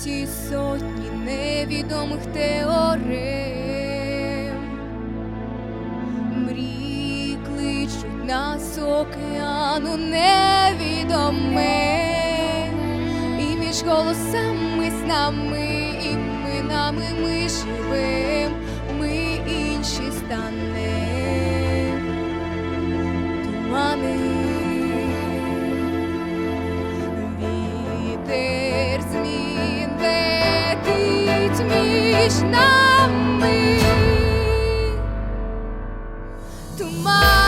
світі сотні невідомих теорем. Мрії кличуть нас океану невідоме, і між голосами з нами, і ми нами ми інші між нами. Тумани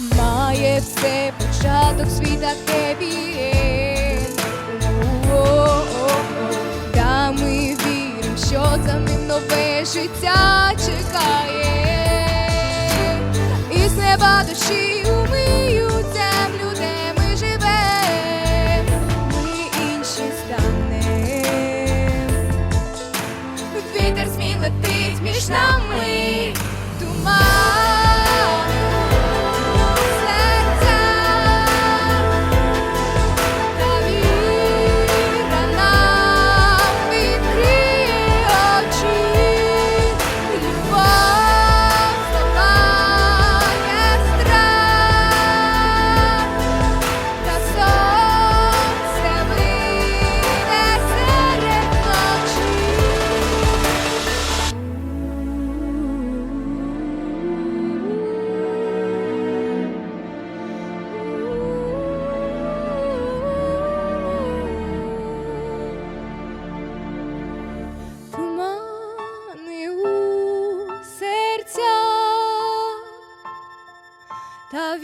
Має все початок світа кепієн. Та ми віримо, що за ним нове життя чекає. І з неба душі умиють ta